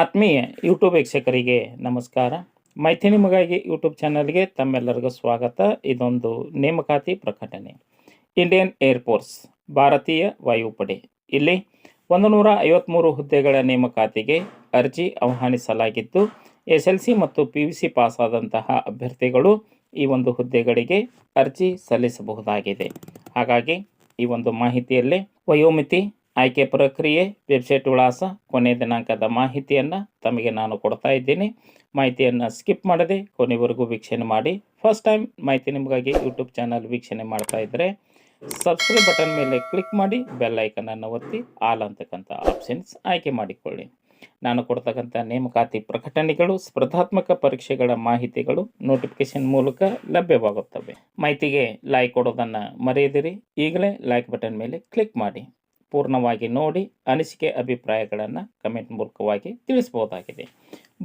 ಆತ್ಮೀಯ ಯೂಟ್ಯೂಬ್ ವೀಕ್ಷಕರಿಗೆ ನಮಸ್ಕಾರ. ಮೈಥಿನಿ ನಿಮಗಾಗಿ ಯೂಟ್ಯೂಬ್ ಚಾನಲ್ಗೆ ತಮ್ಮೆಲ್ಲರಿಗೂ ಸ್ವಾಗತ. ಇದೊಂದು ನೇಮಕಾತಿ ಪ್ರಕಟಣೆ. ಇಂಡಿಯನ್ ಏರ್ಫೋರ್ಸ್ ಭಾರತೀಯ ವಾಯುಪಡೆ. ಇಲ್ಲಿ ಒಂದು ನೂರ ಐವತ್ತ್ಮೂರು ಹುದ್ದೆಗಳ ನೇಮಕಾತಿಗೆ ಅರ್ಜಿ ಆಹ್ವಾನಿಸಲಾಗಿದ್ದು ಎಸ್ ಎಲ್ ಸಿ ಮತ್ತು ಪಿ ಯು ಸಿ ಪಾಸಾದಂತಹ ಅಭ್ಯರ್ಥಿಗಳು ಈ ಒಂದು ಹುದ್ದೆಗಳಿಗೆ ಅರ್ಜಿ ಸಲ್ಲಿಸಬಹುದಾಗಿದೆ. ಹಾಗಾಗಿ ಈ ಒಂದು ಮಾಹಿತಿಯಲ್ಲಿ ವಯೋಮಿತಿ ಆಯ್ಕೆ ಪ್ರಕ್ರಿಯೆ ವೆಬ್ಸೈಟ್ ವಿಳಾಸ ಕೊನೆಯ ದಿನಾಂಕದ ಮಾಹಿತಿಯನ್ನು ತಮಗೆ ನಾನು ಕೊಡ್ತಾ ಇದ್ದೀನಿ. ಮಾಹಿತಿಯನ್ನು ಸ್ಕಿಪ್ ಮಾಡದೆ ಕೊನೆವರೆಗೂ ವೀಕ್ಷಣೆ ಮಾಡಿ. ಫಸ್ಟ್ ಟೈಮ್ ಮಾಹಿತಿ ನಿಮಗಾಗಿ ಯೂಟ್ಯೂಬ್ ಚಾನಲ್ ವೀಕ್ಷಣೆ ಮಾಡ್ತಾ ಇದ್ದರೆ ಸಬ್ಸ್ಕ್ರೈಬ್ ಬಟನ್ ಮೇಲೆ ಕ್ಲಿಕ್ ಮಾಡಿ ಬೆಲ್ ಐಕನನ್ನು ಒತ್ತಿ ಆಲ್ ಅಂತಕ್ಕಂಥ ಆಪ್ಷನ್ಸ್ ಆಯ್ಕೆ ಮಾಡಿಕೊಳ್ಳಿ. ನಾನು ಕೊಡ್ತಕ್ಕಂಥ ನೇಮಕಾತಿ ಪ್ರಕಟಣೆಗಳು, ಸ್ಪರ್ಧಾತ್ಮಕ ಪರೀಕ್ಷೆಗಳ ಮಾಹಿತಿಗಳು ನೋಟಿಫಿಕೇಶನ್ ಮೂಲಕ ಲಭ್ಯವಾಗುತ್ತವೆ. ಮಾಹಿತಿಗೆ ಲೈಕ್ ಕೊಡೋದನ್ನು ಮರೆಯದಿರಿ. ಈಗಲೇ ಲೈಕ್ ಬಟನ್ ಮೇಲೆ ಕ್ಲಿಕ್ ಮಾಡಿ. ಪೂರ್ಣವಾಗಿ ನೋಡಿ ಅನಿಸಿಕೆ ಅಭಿಪ್ರಾಯಗಳನ್ನು ಕಮೆಂಟ್ ಮೂಲಕವಾಗಿ ತಿಳಿಸಬಹುದಾಗಿದೆ.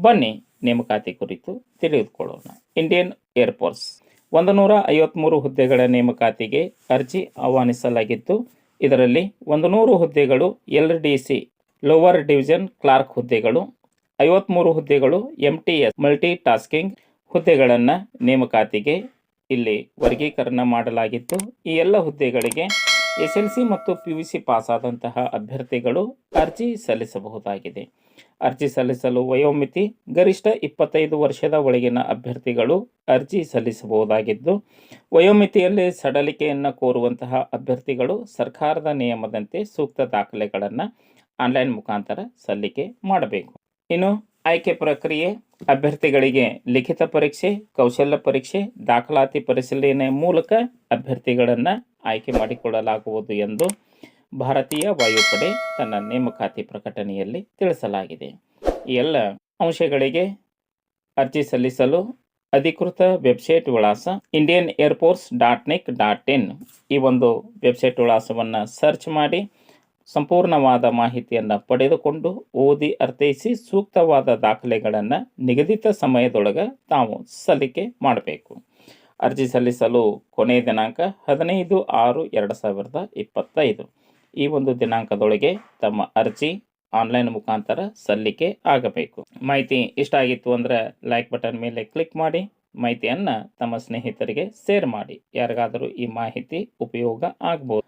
ಬನ್ನಿ ನೇಮಕಾತಿ ಕುರಿತು ತಿಳಿದುಕೊಳ್ಳೋಣ. ಇಂಡಿಯನ್ ಏರ್ಫೋರ್ಸ್ ಒಂದು ನೂರ ಐವತ್ತ್ಮೂರು ಹುದ್ದೆಗಳ ನೇಮಕಾತಿಗೆ ಅರ್ಜಿ ಆಹ್ವಾನಿಸಲಾಗಿದ್ದು, ಇದರಲ್ಲಿ ಒಂದು ನೂರು ಹುದ್ದೆಗಳು L D C lower division clerk ಹುದ್ದೆಗಳು ಐವತ್ತ್ಮೂರು ಹುದ್ದೆಗಳು M T S multi tasking ಹುದ್ದೆಗಳನ್ನು ನೇಮಕಾತಿಗೆ ಇಲ್ಲಿ ವರ್ಗೀಕರಣ ಮಾಡಲಾಗಿತ್ತು. ಈ ಎಲ್ಲ ಹುದ್ದೆಗಳಿಗೆ ಎಸ್ ಎಲ್ ಸಿ ಮತ್ತು ಪಿ ಯು ಸಿ ಪಾಸಾದಂತಹ ಅಭ್ಯರ್ಥಿಗಳು ಅರ್ಜಿ ಸಲ್ಲಿಸಬಹುದಾಗಿದೆ. ಅರ್ಜಿ ಸಲ್ಲಿಸಲು ವಯೋಮಿತಿ ಗರಿಷ್ಠ ಇಪ್ಪತ್ತೈದು ವರ್ಷದ ಒಳಗಿನ ಅಭ್ಯರ್ಥಿಗಳು ಅರ್ಜಿ ಸಲ್ಲಿಸಬಹುದಾಗಿದ್ದು, ವಯೋಮಿತಿಯಲ್ಲಿ ಸಡಲಿಕೆಯನ್ನು ಕೋರುವಂತಹ ಅಭ್ಯರ್ಥಿಗಳು ಸರ್ಕಾರದ ನಿಯಮದಂತೆ ಸೂಕ್ತ ದಾಖಲೆಗಳನ್ನು ಆನ್ಲೈನ್ ಮುಖಾಂತರ ಸಲ್ಲಿಕೆ ಮಾಡಬೇಕು. ಇನ್ನು ಆಯ್ಕೆ ಪ್ರಕ್ರಿಯೆ, ಅಭ್ಯರ್ಥಿಗಳಿಗೆ ಲಿಖಿತ ಪರೀಕ್ಷೆ, ಕೌಶಲ್ಯ ಪರೀಕ್ಷೆ, ದಾಖಲಾತಿ ಪರಿಶೀಲನೆ ಮೂಲಕ ಅಭ್ಯರ್ಥಿಗಳನ್ನು ಆಯ್ಕೆ ಮಾಡಿಕೊಳ್ಳಲಾಗುವುದು ಎಂದು ಭಾರತೀಯ ವಾಯುಪಡೆ ತನ್ನ ನೇಮಕಾತಿ ಪ್ರಕಟಣೆಯಲ್ಲಿ ತಿಳಿಸಲಾಗಿದೆ. ಈ ಎಲ್ಲ ಅಂಶಗಳಿಗೆ ಅರ್ಜಿ ಸಲ್ಲಿಸಲು ಅಧಿಕೃತ ವೆಬ್ಸೈಟ್ ವಿಳಾಸ Indian air force dot nic dot in ಈ ಒಂದು ವೆಬ್ಸೈಟ್ ವಿಳಾಸವನ್ನು ಸರ್ಚ್ ಮಾಡಿ ಸಂಪೂರ್ಣವಾದ ಮಾಹಿತಿಯನ್ನು ಪಡೆದುಕೊಂಡು ಓದಿ ಅರ್ಥೈಸಿ ಸೂಕ್ತವಾದ ದಾಖಲೆಗಳನ್ನು ನಿಗದಿತ ಸಮಯದೊಳಗೆ ತಾವು ಸಲ್ಲಿಕೆ ಮಾಡಬೇಕು. ಅರ್ಜಿ ಸಲ್ಲಿಸಲು ಕೊನೆಯ ದಿನಾಂಕ ಹದಿನೈದು ಆರು ಎರಡು ಸಾವಿರದ ಇಪ್ಪತ್ತೈದು. ಈ ಒಂದು ದಿನಾಂಕದೊಳಗೆ ತಮ್ಮ ಅರ್ಜಿ ಆನ್ಲೈನ್ ಮುಖಾಂತರ ಸಲ್ಲಿಕೆ ಆಗಬೇಕು. ಮಾಹಿತಿ ಇಷ್ಟ ಆಗಿತ್ತು ಅಂದರೆ ಲೈಕ್ ಬಟನ್ ಮೇಲೆ ಕ್ಲಿಕ್ ಮಾಡಿ, ಮಾಹಿತಿಯನ್ನು ತಮ್ಮ ಸ್ನೇಹಿತರಿಗೆ ಶೇರ್ ಮಾಡಿ. ಯಾರಿಗಾದರೂ ಈ ಮಾಹಿತಿ ಉಪಯೋಗ ಆಗ್ಬೋದು.